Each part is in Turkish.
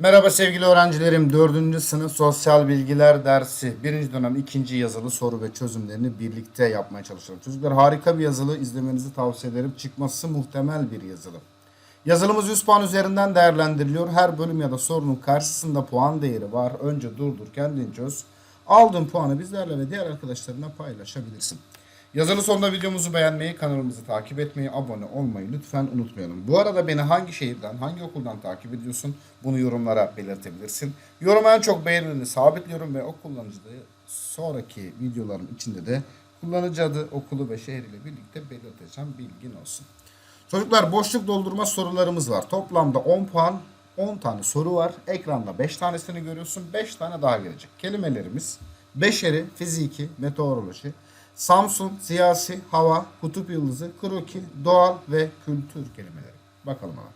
Merhaba sevgili öğrencilerim. 4. sınıf sosyal bilgiler dersi 1. dönem 2. yazılı soru ve çözümlerini birlikte yapmaya çalışıyorum. Çocuklar harika bir yazılı izlemenizi tavsiye ederim. Çıkması muhtemel bir yazılı. Yazılımız 100 puan üzerinden değerlendiriliyor. Her bölüm ya da sorunun karşısında puan değeri var. Önce durdur kendin çöz. Aldığın puanı bizlerle ve diğer arkadaşlarına paylaşabilirsin. Yazılı sonunda videomuzu beğenmeyi, kanalımızı takip etmeyi, abone olmayı lütfen unutmayalım. Bu arada beni hangi şehirden, hangi okuldan takip ediyorsun bunu yorumlara belirtebilirsin. Yoruma en çok beğenilerini sabitliyorum ve o kullanıcıyı sonraki videoların içinde de kullanıcı adı, okulu ve şehriyle birlikte belirteceğim. Bilgin olsun. Çocuklar boşluk doldurma sorularımız var. Toplamda 10 puan, 10 tane soru var. Ekranda 5 tanesini görüyorsun. 5 tane daha gelecek. Kelimelerimiz beşeri, fiziki, meteoroloji, Samsun, siyasi, hava, kutup yıldızı, kroki, doğal ve kültür kelimeleri. Bakalım hemen.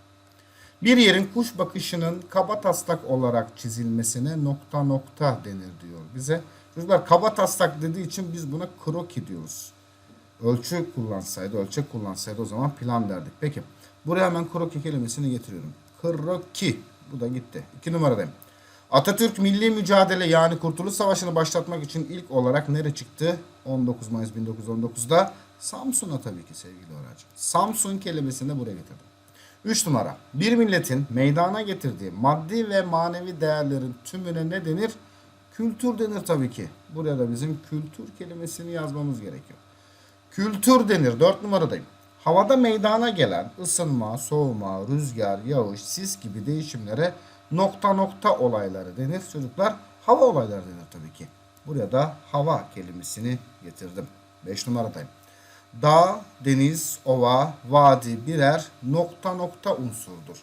Bir yerin kuş bakışının kaba taslak olarak çizilmesine nokta nokta denir diyor bize. Çocuklar kaba taslak dediği için biz buna kroki diyoruz. Ölçü kullansaydı, ölçek kullansaydı o zaman plan derdik. Peki buraya hemen kroki kelimesini getiriyorum. Kroki. Bu da gitti. İki numaradayım. Atatürk milli mücadele yani Kurtuluş Savaşı'nı başlatmak için ilk olarak nere çıktı? 19 Mayıs 1919'da Samsun'a tabii ki sevgili öğrenci. Samsun kelimesini buraya getirdim. 3 numara. Bir milletin meydana getirdiği maddi ve manevi değerlerin tümüne ne denir? Kültür denir tabii ki. Buraya da bizim kültür kelimesini yazmamız gerekiyor. Kültür denir. 4 numaradayım. Havada meydana gelen ısınma, soğuma, rüzgar, yağış, sis gibi değişimlere nokta nokta olayları denir. Çocuklar hava olayları denir tabii ki. Buraya da hava kelimesini getirdim. 5 numaradayım. Dağ, deniz, ova, vadi birer nokta nokta unsurdur.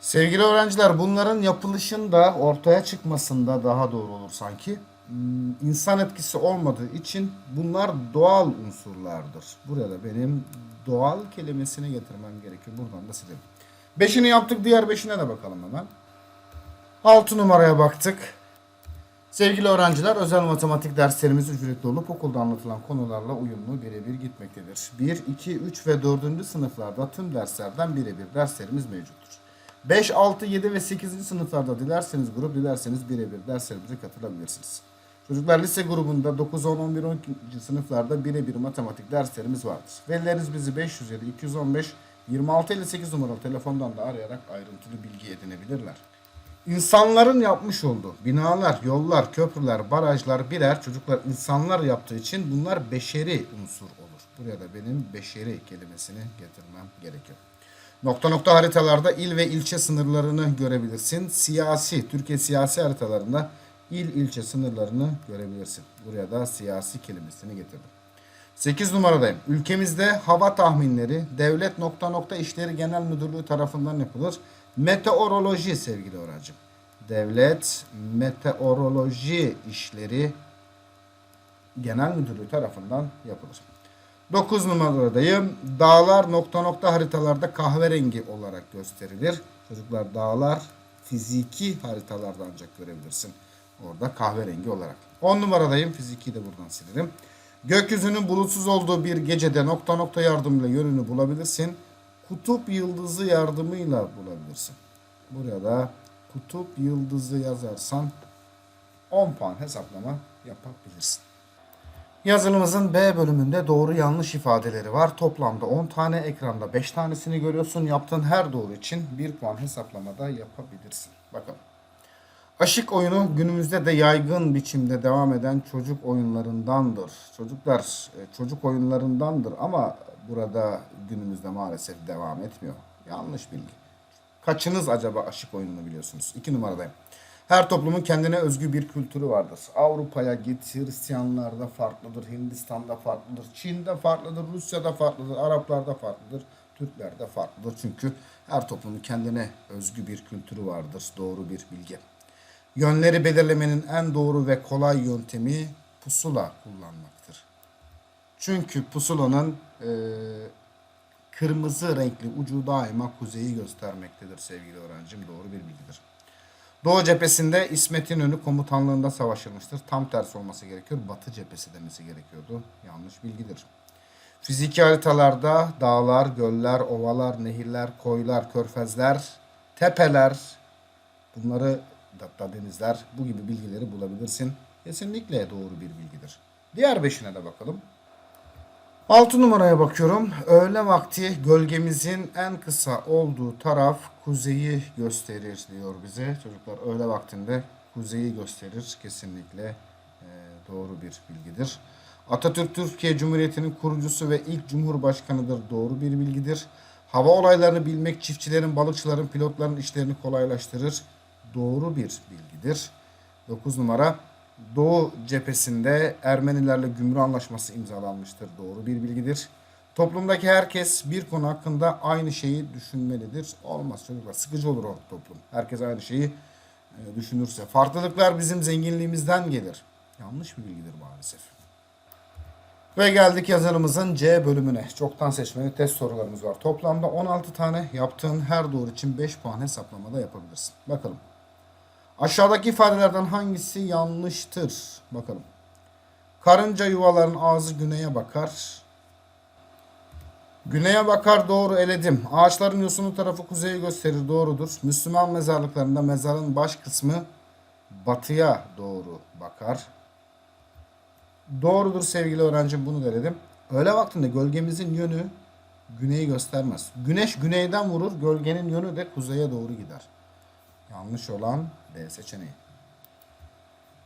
Sevgili öğrenciler bunların yapılışında ortaya çıkmasında daha doğru olur sanki. Hmm, insan etkisi olmadığı için bunlar doğal unsurlardır. Buraya da benim doğal kelimesini getirmem gerekiyor. Buradan da silelim. Beşini yaptık diğer beşine de bakalım hemen. 6 numaraya baktık. Sevgili öğrenciler özel matematik derslerimiz ücretli olup okulda anlatılan konularla uyumlu birebir gitmektedir. 1, 2, 3 ve 4. sınıflarda tüm derslerden birebir derslerimiz mevcuttur. 5, 6, 7 ve 8. sınıflarda dilerseniz grup dilerseniz birebir derslerimize katılabilirsiniz. Çocuklar lise grubunda 9, 10, 11, 12. sınıflarda birebir matematik derslerimiz vardır. Velileriniz bizi 507, 215, 26 58 numaralı telefondan da arayarak ayrıntılı bilgi edinebilirler. İnsanların yapmış olduğu binalar, yollar, köprüler, barajlar birer çocuklar insanlar yaptığı için bunlar beşeri unsur olur. Buraya da benim beşeri kelimesini getirmem gerekiyor. Nokta nokta haritalarda il ve ilçe sınırlarını görebilirsin. Siyasi, Türkiye siyasi haritalarında il ilçe sınırlarını görebilirsin. Buraya da siyasi kelimesini getirdim. 8 numaradayım. Ülkemizde hava tahminleri devlet nokta nokta işleri genel müdürlüğü tarafından yapılır. Meteoroloji sevgili öğrencim. Devlet meteoroloji işleri genel müdürlüğü tarafından yapılır. 9 numaradayım. Dağlar nokta nokta haritalarda kahverengi olarak gösterilir. Çocuklar dağlar fiziki haritalarda ancak görebilirsin. Orada kahverengi olarak. 10 numaradayım. Fiziki de buradan silerim. Gökyüzünün bulutsuz olduğu bir gecede nokta nokta yardımıyla yönünü bulabilirsin. Kutup yıldızı yardımıyla bulabilirsin. Buraya da kutup yıldızı yazarsan 10 puan hesaplama yapabilirsin. Yazılımızın B bölümünde doğru yanlış ifadeleri var. Toplamda 10 tane ekranda 5 tanesini görüyorsun. Yaptığın her doğru için 1 puan hesaplamada yapabilirsin. Bakalım. Aşık oyunu günümüzde de yaygın biçimde devam eden çocuk oyunlarındandır. Çocuklar e, çocuk oyunlarındandır ama burada günümüzde maalesef devam etmiyor. Yanlış bilgi. Kaçınız acaba aşık oyununu biliyorsunuz? İki numaradayım. Her toplumun kendine özgü bir kültürü vardır. Avrupa'ya git, Hristiyanlarda farklıdır, Hindistan'da farklıdır, Çin'de farklıdır, Rusya'da farklıdır, Araplarda farklıdır, Türklerde farklıdır. Çünkü her toplumun kendine özgü bir kültürü vardır. Doğru bir bilgi. Yönleri belirlemenin en doğru ve kolay yöntemi pusula kullanmaktır. Çünkü pusulanın e, kırmızı renkli ucu daima kuzeyi göstermektedir sevgili öğrencim. Doğru bir bilgidir. Doğu cephesinde İsmet İnönü komutanlığında savaşılmıştır. Tam tersi olması gerekiyor. Batı cephesi demesi gerekiyordu. Yanlış bilgidir. Fiziki haritalarda dağlar, göller, ovalar, nehirler, koylar, körfezler, tepeler, bunları hatta denizler bu gibi bilgileri bulabilirsin. Kesinlikle doğru bir bilgidir. Diğer beşine de bakalım. 6 numaraya bakıyorum. Öğle vakti gölgemizin en kısa olduğu taraf kuzeyi gösterir diyor bize. Çocuklar öğle vaktinde kuzeyi gösterir. Kesinlikle e, doğru bir bilgidir. Atatürk Türkiye Cumhuriyeti'nin kurucusu ve ilk cumhurbaşkanıdır. Doğru bir bilgidir. Hava olaylarını bilmek çiftçilerin, balıkçıların, pilotların işlerini kolaylaştırır. Doğru bir bilgidir. 9 numara Doğu cephesinde Ermenilerle gümrük anlaşması imzalanmıştır. Doğru bir bilgidir. Toplumdaki herkes bir konu hakkında aynı şeyi düşünmelidir. Olmaz çocuklar. Sıkıcı olur o toplum. Herkes aynı şeyi e, düşünürse. Farklılıklar bizim zenginliğimizden gelir. Yanlış bir bilgidir maalesef. Ve geldik yazarımızın C bölümüne. Çoktan seçmeli test sorularımız var. Toplamda 16 tane yaptığın her doğru için 5 puan hesaplamada yapabilirsin. Bakalım. Aşağıdaki ifadelerden hangisi yanlıştır? Bakalım. Karınca yuvaların ağzı güneye bakar. Güneye bakar doğru eledim. Ağaçların yosunu tarafı kuzeyi gösterir doğrudur. Müslüman mezarlıklarında mezarın baş kısmı batıya doğru bakar. Doğrudur sevgili öğrencim bunu da eledim. Öğle vaktinde gölgemizin yönü güneyi göstermez. Güneş güneyden vurur, gölgenin yönü de kuzeye doğru gider. Yanlış olan D seçeneği.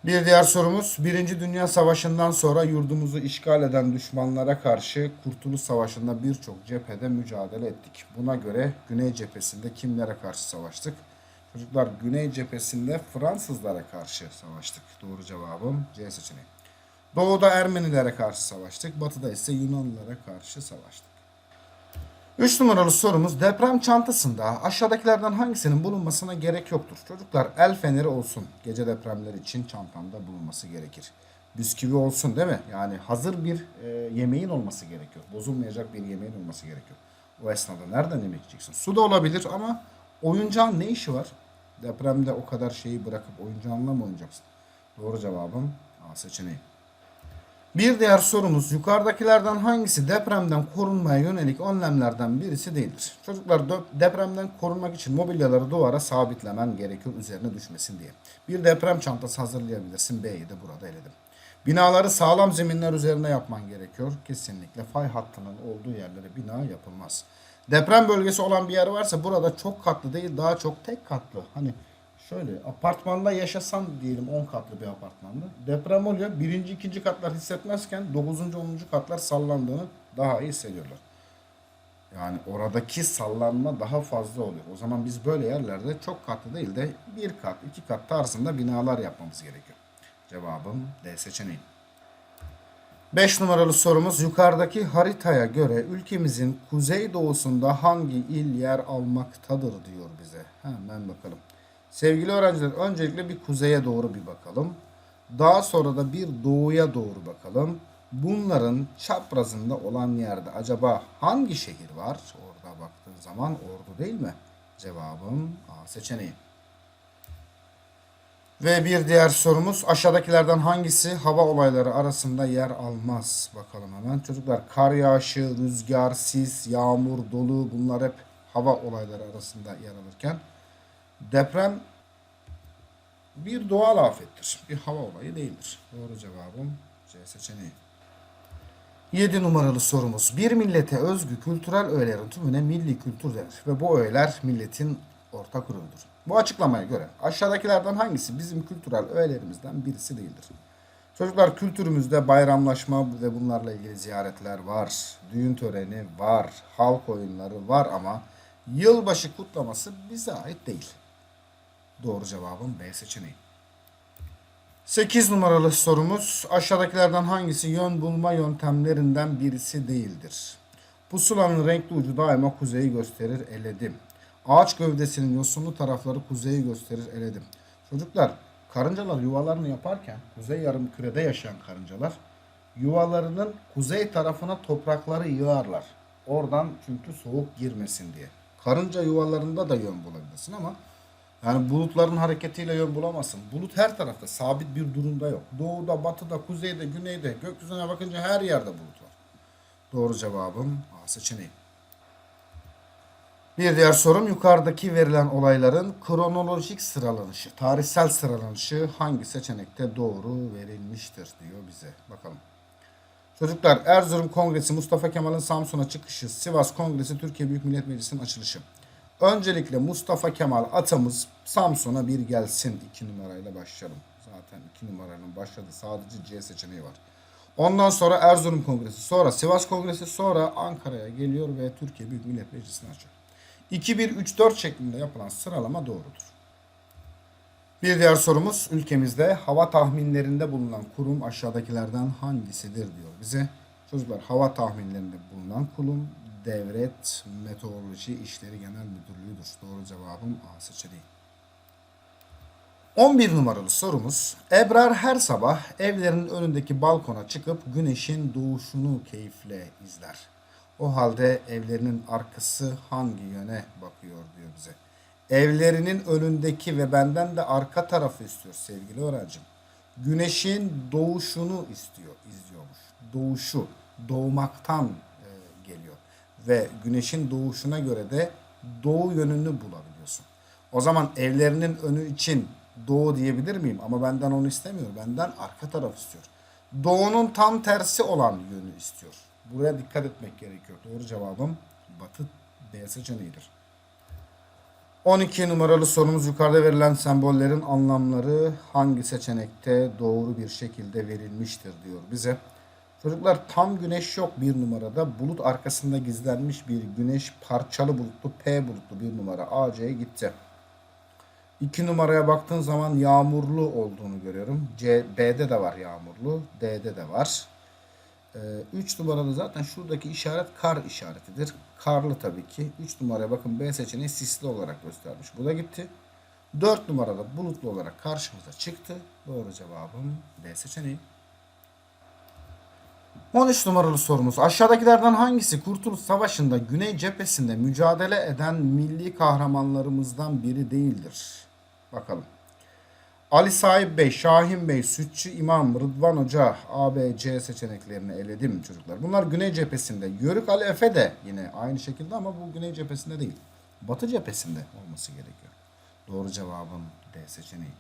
Bir diğer sorumuz. Birinci Dünya Savaşı'ndan sonra yurdumuzu işgal eden düşmanlara karşı Kurtuluş Savaşı'nda birçok cephede mücadele ettik. Buna göre Güney cephesinde kimlere karşı savaştık? Çocuklar Güney cephesinde Fransızlara karşı savaştık. Doğru cevabım C seçeneği. Doğuda Ermenilere karşı savaştık. Batıda ise Yunanlılara karşı savaştık. 3 numaralı sorumuz deprem çantasında aşağıdakilerden hangisinin bulunmasına gerek yoktur? Çocuklar el feneri olsun. Gece depremleri için çantamda bulunması gerekir. Bisküvi olsun değil mi? Yani hazır bir e, yemeğin olması gerekiyor. Bozulmayacak bir yemeğin olması gerekiyor. O esnada nereden yemek yiyeceksin? Su da olabilir ama oyuncağın ne işi var? Depremde o kadar şeyi bırakıp oyuncağınla mı oynayacaksın? Doğru cevabım A seçeneği. Bir diğer sorumuz yukarıdakilerden hangisi depremden korunmaya yönelik önlemlerden birisi değildir? Çocuklar depremden korunmak için mobilyaları duvara sabitlemen gerekiyor üzerine düşmesin diye. Bir deprem çantası hazırlayabilirsin. B'yi de burada eledim. Binaları sağlam zeminler üzerine yapman gerekiyor. Kesinlikle fay hattının olduğu yerlere bina yapılmaz. Deprem bölgesi olan bir yer varsa burada çok katlı değil daha çok tek katlı. Hani Şöyle apartmanda yaşasan diyelim 10 katlı bir apartmanda. Deprem oluyor. Birinci, ikinci katlar hissetmezken 9. 10. katlar sallandığını daha iyi hissediyorlar. Yani oradaki sallanma daha fazla oluyor. O zaman biz böyle yerlerde çok katlı değil de bir kat, iki kat tarzında binalar yapmamız gerekiyor. Cevabım D seçeneği. 5 numaralı sorumuz yukarıdaki haritaya göre ülkemizin kuzey doğusunda hangi il yer almaktadır diyor bize. Hemen bakalım. Sevgili öğrenciler öncelikle bir kuzeye doğru bir bakalım. Daha sonra da bir doğuya doğru bakalım. Bunların çaprazında olan yerde acaba hangi şehir var? Orada baktığın zaman Ordu değil mi? Cevabım A seçeneği. Ve bir diğer sorumuz aşağıdakilerden hangisi hava olayları arasında yer almaz? Bakalım hemen. Çocuklar kar yağışı, rüzgar, sis, yağmur, dolu bunlar hep hava olayları arasında yer alırken deprem bir doğal afettir. Bir hava olayı değildir. Doğru cevabım C seçeneği. 7 numaralı sorumuz. Bir millete özgü kültürel öğelerin tümüne milli kültür denir ve bu öğeler milletin ortak ürünüdür. Bu açıklamaya göre aşağıdakilerden hangisi bizim kültürel öğelerimizden birisi değildir? Çocuklar kültürümüzde bayramlaşma ve bunlarla ilgili ziyaretler var. Düğün töreni var. Halk oyunları var ama yılbaşı kutlaması bize ait değil. Doğru cevabım B seçeneği. 8 numaralı sorumuz aşağıdakilerden hangisi yön bulma yöntemlerinden birisi değildir? Pusulanın renkli ucu daima kuzeyi gösterir eledim. Ağaç gövdesinin yosunlu tarafları kuzeyi gösterir eledim. Çocuklar karıncalar yuvalarını yaparken kuzey yarım kürede yaşayan karıncalar yuvalarının kuzey tarafına toprakları yığarlar. Oradan çünkü soğuk girmesin diye. Karınca yuvalarında da yön bulabilirsin ama yani bulutların hareketiyle yön bulamazsın. Bulut her tarafta sabit bir durumda yok. Doğuda, batıda, kuzeyde, güneyde, gökyüzüne bakınca her yerde bulut var. Doğru cevabım A seçeneği. Bir diğer sorum yukarıdaki verilen olayların kronolojik sıralanışı, tarihsel sıralanışı hangi seçenekte doğru verilmiştir diyor bize. Bakalım. Çocuklar Erzurum Kongresi Mustafa Kemal'in Samsun'a çıkışı, Sivas Kongresi Türkiye Büyük Millet Meclisi'nin açılışı. Öncelikle Mustafa Kemal atamız Samsun'a bir gelsin. 2 numarayla başlayalım. Zaten 2 numarayla başladı. Sadece C seçeneği var. Ondan sonra Erzurum Kongresi, sonra Sivas Kongresi, sonra Ankara'ya geliyor ve Türkiye Büyük Millet Meclisi'ni açıyor. 2-1-3-4 şeklinde yapılan sıralama doğrudur. Bir diğer sorumuz ülkemizde hava tahminlerinde bulunan kurum aşağıdakilerden hangisidir diyor bize. Çocuklar hava tahminlerinde bulunan kurum Devlet Meteoroloji İşleri Genel Müdürlüğü'dür. Doğru cevabım A seçeneği. 11 numaralı sorumuz. Ebrar her sabah evlerinin önündeki balkona çıkıp güneşin doğuşunu keyifle izler. O halde evlerinin arkası hangi yöne bakıyor diyor bize. Evlerinin önündeki ve benden de arka tarafı istiyor sevgili öğrencim. Güneşin doğuşunu istiyor, izliyormuş. Doğuşu, doğmaktan e, geliyor. Ve güneşin doğuşuna göre de doğu yönünü bulabiliyorsun. O zaman evlerinin önü için doğu diyebilir miyim? Ama benden onu istemiyor. Benden arka taraf istiyor. Doğunun tam tersi olan yönü istiyor. Buraya dikkat etmek gerekiyor. Doğru cevabım Batı B seçeneğidir. 12 numaralı sorumuz yukarıda verilen sembollerin anlamları hangi seçenekte doğru bir şekilde verilmiştir diyor bize. Çocuklar tam güneş yok bir numarada. Bulut arkasında gizlenmiş bir güneş parçalı bulutlu P bulutlu bir numara AC'ye gitti. 2 numaraya baktığın zaman yağmurlu olduğunu görüyorum. C, B'de de var yağmurlu. D'de de var. 3 numarada zaten şuradaki işaret kar işaretidir. Karlı tabii ki. 3 numaraya bakın B seçeneği sisli olarak göstermiş. Bu da gitti. 4 numarada bulutlu olarak karşımıza çıktı. Doğru cevabım D seçeneği. 13 numaralı sorumuz. Aşağıdakilerden hangisi Kurtuluş Savaşı'nda Güney cephesinde mücadele eden milli kahramanlarımızdan biri değildir? Bakalım. Ali Sahip Bey, Şahin Bey, Sütçü İmam, Rıdvan Hoca, A, B, C seçeneklerini eledim çocuklar. Bunlar Güney cephesinde. Yörük Ali Efe de yine aynı şekilde ama bu Güney cephesinde değil. Batı cephesinde olması gerekiyor. Doğru cevabım D seçeneği.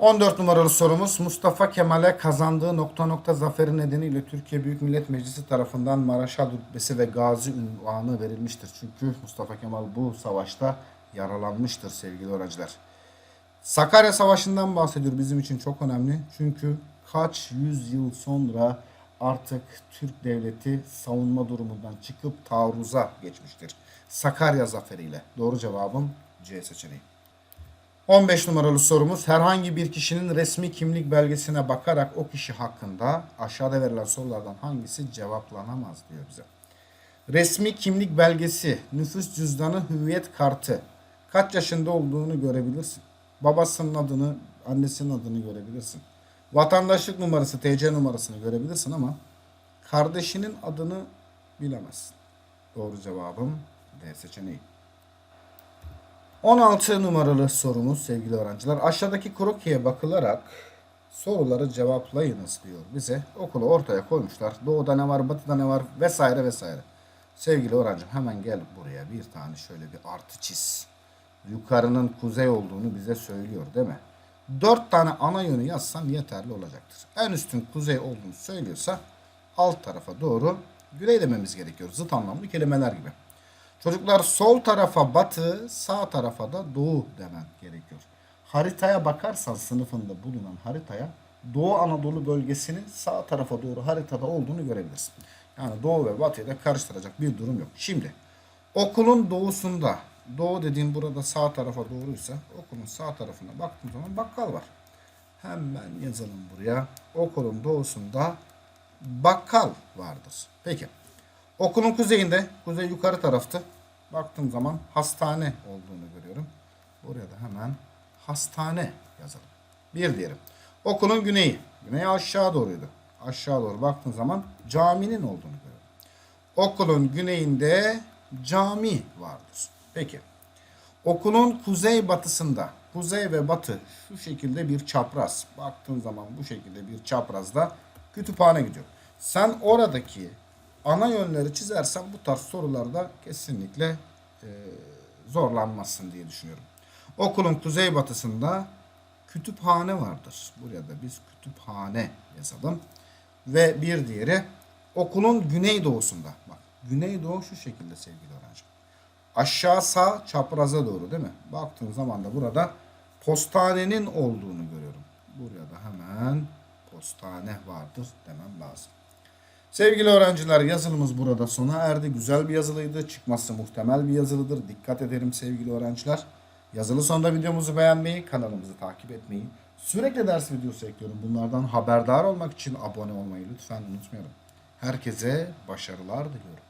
14 numaralı sorumuz Mustafa Kemal'e kazandığı nokta nokta zaferi nedeniyle Türkiye Büyük Millet Meclisi tarafından Maraşal rütbesi ve gazi ünvanı verilmiştir. Çünkü Mustafa Kemal bu savaşta yaralanmıştır sevgili öğrenciler. Sakarya Savaşı'ndan bahsediyor bizim için çok önemli. Çünkü kaç yüz yıl sonra artık Türk devleti savunma durumundan çıkıp taarruza geçmiştir. Sakarya zaferiyle. Doğru cevabım C seçeneği. 15 numaralı sorumuz herhangi bir kişinin resmi kimlik belgesine bakarak o kişi hakkında aşağıda verilen sorulardan hangisi cevaplanamaz diyor bize. Resmi kimlik belgesi, nüfus cüzdanı, hüviyet kartı. Kaç yaşında olduğunu görebilirsin. Babasının adını, annesinin adını görebilirsin. Vatandaşlık numarası, TC numarasını görebilirsin ama kardeşinin adını bilemezsin. Doğru cevabım D seçeneği. 16 numaralı sorumuz sevgili öğrenciler. Aşağıdaki krokiye bakılarak soruları cevaplayınız diyor bize. Okulu ortaya koymuşlar. Doğuda ne var, batıda ne var vesaire vesaire. Sevgili öğrencim hemen gel buraya bir tane şöyle bir artı çiz. Yukarının kuzey olduğunu bize söylüyor değil mi? Dört tane ana yönü yazsan yeterli olacaktır. En üstün kuzey olduğunu söylüyorsa alt tarafa doğru güney dememiz gerekiyor. Zıt anlamlı kelimeler gibi. Çocuklar sol tarafa batı, sağ tarafa da doğu demen gerekiyor. Haritaya bakarsan sınıfında bulunan haritaya Doğu Anadolu bölgesinin sağ tarafa doğru haritada olduğunu görebilirsin. Yani doğu ve batıyı da karıştıracak bir durum yok. Şimdi okulun doğusunda, doğu dediğim burada sağ tarafa doğruysa okulun sağ tarafına baktığım zaman bakkal var. Hemen yazalım buraya. Okulun doğusunda bakkal vardır. Peki. Okulun kuzeyinde, kuzey yukarı taraftı. Baktığım zaman hastane olduğunu görüyorum. Buraya da hemen hastane yazalım. Bir diyelim. Okulun güneyi. Güney aşağı doğruydu. Aşağı doğru baktığım zaman caminin olduğunu görüyorum. Okulun güneyinde cami vardır. Peki. Okulun kuzey batısında, kuzey ve batı şu şekilde bir çapraz. Baktığın zaman bu şekilde bir çaprazda kütüphane gidiyor. Sen oradaki ana yönleri çizersem bu tarz sorularda kesinlikle e, zorlanmazsın diye düşünüyorum. Okulun kuzeybatısında kütüphane vardır. Buraya da biz kütüphane yazalım. Ve bir diğeri okulun güneydoğusunda. Bak güneydoğu şu şekilde sevgili öğrencim. Aşağı sağ çapraza doğru değil mi? Baktığın zaman da burada postanenin olduğunu görüyorum. Buraya da hemen postane vardır demem lazım. Sevgili öğrenciler yazılımız burada sona erdi. Güzel bir yazılıydı. Çıkması muhtemel bir yazılıdır. Dikkat ederim sevgili öğrenciler. Yazılı sonunda videomuzu beğenmeyi, kanalımızı takip etmeyi, sürekli ders videosu ekliyorum. Bunlardan haberdar olmak için abone olmayı lütfen unutmayalım. Herkese başarılar diliyorum.